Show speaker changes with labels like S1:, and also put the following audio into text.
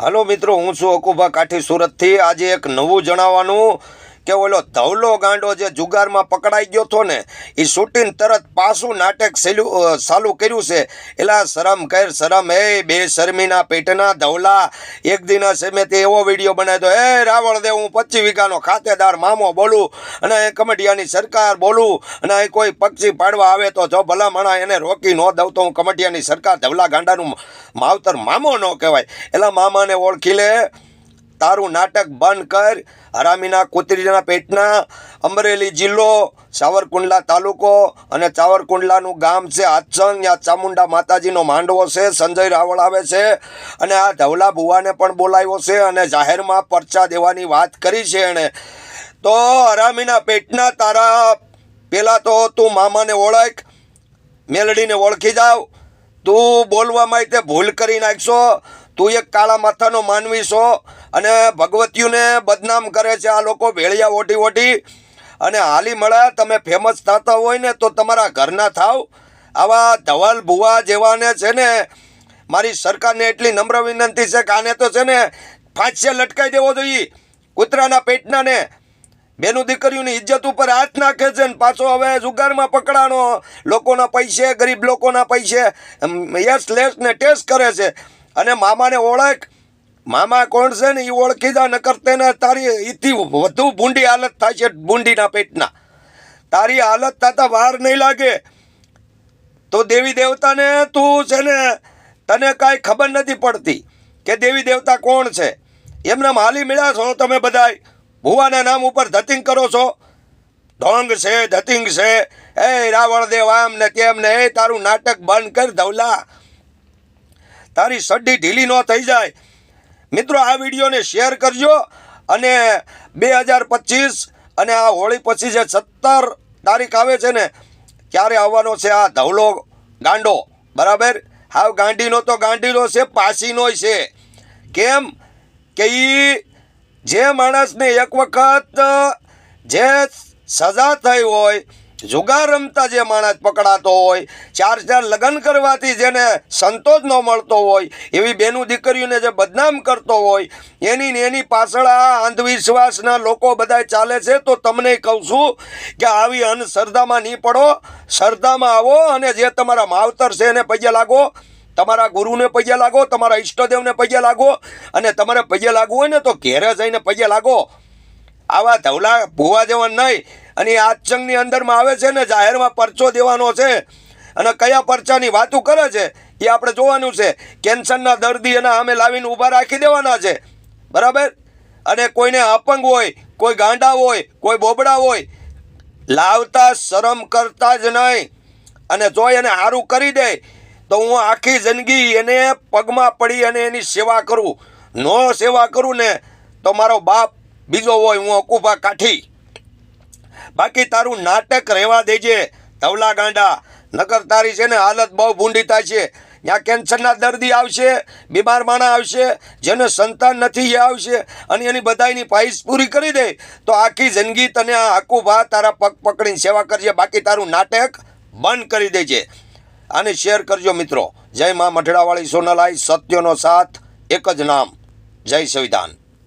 S1: હાલો મિત્રો હું છું અકુભા કાઠી સુરતથી. આજે એક નવું જણાવવાનું કે ઓલો ધવલો ગાંડો જે જુગારમાં પકડાઈ ગયો હતો ને એ શૂટિંગ તરત પાછું નાટક સેલું ચાલુ કર્યું છે. એલા શરમ કર, શરમ, એ બે શરમીના પેટના ધવલા એક દિન મેં તે એવો વીડિયો બનાવ્યો, એ રાવણ દેવ હું પચી વીઘાનો ખાતેદાર મામો બોલું અને એ કમટિયાની સરકાર બોલું અને અહીં કોઈ પક્ષી પાડવા આવે તો જો ભલા માણા એને રોકી ન દઉં તો હું કમટિયાની સરકાર ધવલા ગાંડાનું માવતર મામો ન કહેવાય. એલા મામાને ઓળખી લે તારું નાટક બંધ કર. હરામીના કુતરીના પેટના અમરેલી જિલ્લો, સાવરકુંડલા તાલુકો અને સાવરકુંડલાનું ગામ છે આચંગ ત્યાં ચામુંડા માતાજીનો માંડવો છે, સંજય રાવળ આવે છે અને આ ધવલા ભુવાને પણ બોલાવ્યો છે અને જાહેરમાં પરચા દેવાની વાત કરી છે એણે. તો હરામીના પેટના તારા પહેલાં તો તું મામાને ઓળખ, મેલડીને ઓળખી જાવ. તું બોલવામાં તે ભૂલ કરી નાખશો. તું એક કાળા માથાનો માનવી છો અને ભગવતીઓને બદનામ કરે છે. આ લોકો ભેળિયા ઓટી ઓટી અને હાલી મળ્યા તમે ફેમસ થતા હોય ને તો તમારા ઘરના થાવ. આવા ધવલ ભુવા જેવાને છે ને, મારી સરકારને એટલી નમ્ર વિનંતી છે કે આને તો છે ને ફાંસીએ લટકાઈ દેવો જોઈએ. કૂતરાના પેટનાને. બેનું દીકરીઓની ઇજ્જત ઉપર હાથ નાખે છે ને પાછો હવે જુગારમાં પકડાનો લોકોના પૈસે, ગરીબ લોકોના પૈસે યસ, લેસ ને ટેસ્ટ કરે છે. અને મામાને ઓળખ. મામા કોણ છે ને એ ઓળખી જા, નકર તેને તારી એથી વધુ ભૂંડી હાલત થાય છે ભૂંડીના પેટના. તારી હાલત થતા વાર નહીં લાગે. તો દેવી દેવતાને તું છે ને, તને કાંઈ ખબર નથી પડતી કે દેવી દેવતા કોણ છે. એમને હાલી મળ્યા છો તમે બધાય. ભુવાના નામ ઉપર ધતિંગ કરો છો. ઢોંગ છે, ધતિંગ છે. એ રાવણ દેવ, આમ ને તેમ ને, એ તારું નાટક બંધ કર ધવલા. તારી સડ્ડી ઢીલી ન થઈ જાય. મિત્રો, આ વિડીયોને શેર કરજો અને બે હજાર પચીસ અને આ હોળી પછી જે સત્તર તારીખ આવે છે ને, ક્યારે આવવાનો છે આ ધવલો ગાંડો? બરાબર? હાવ ગાંડીનો તો ગાંડીનો છે પાસીનો છે. કેમ કે એ જે માણસને એક વખત જે સજા થઈ હોય જુગાર રમતા જે માણસ પકડાતો હોય ચાર ચાર લગ્ન કરવાથી જેને સંતોષ ન મળતો હોય, એવી બેનું દીકરીઓને જે બદનામ કરતો હોય, એની ને એની પાછળ આ અંધવિશ્વાસના લોકો બધા ચાલે છે. તો તમને કહું છું કે આવી અંધશ્રદ્ધામાં નહીં પડો. શ્રદ્ધામાં આવો અને જે તમારા માવતર છે એને પૈયા લાગો. તમારા ગુરુને પગે લાગો, તમારા ઈષ્ટદેવને પગે લાગો અને તમારે પગે લાગવું હોય ને તો ઘેરે જઈને પગે લાગો. આવા ધવલા ભૂવા જેવા નહીં. અને એ આચંગની અંદરમાં આવે છે ને, જાહેરમાં પરચો દેવાનો છે. અને કયા પરચાની વાતો કરે છે એ આપણે જોવાનું છે. કેન્સરના દર્દી એના સામે લાવીને ઊભા રાખી દેવાના છે. બરાબર? અને કોઈને અપંગ હોય, કોઈ ગાંડા હોય, કોઈ બોબડા હોય, લાવતા શરમ કરતા જ નહીં. અને જો એને સારું કરી દે, તો હું આખી જિંદગી એને પગમાં પડી અને એની સેવા કરું. નો સેવા કરું ને, તો મારો બાપ બીજો હોય, હું અકુભા કાઠી. બાકી તારું નાટક રહેવા દેજે. ધવલા ગાંડા, નકર તારી છે ને હાલત બહુ ભૂંડી થાય છે. ત્યાં કેન્સરના દર્દી આવશે, બીમાર માણા આવશે, જેને સંતાન નથી એ આવશે, અને એની બધાની પાઈસ પૂરી કરી દે, તો આખી જિંદગી તને આ હકુભા તારા પગ પકડીને સેવા કરજે. બાકી તારું નાટક બંધ કરી દેજે. આને શેર કરજો મિત્રો. જય મા મઢડાવાળી સોનલાઈ, સત્યનો સાથ, એક જ નામ. જય સંવિધાન.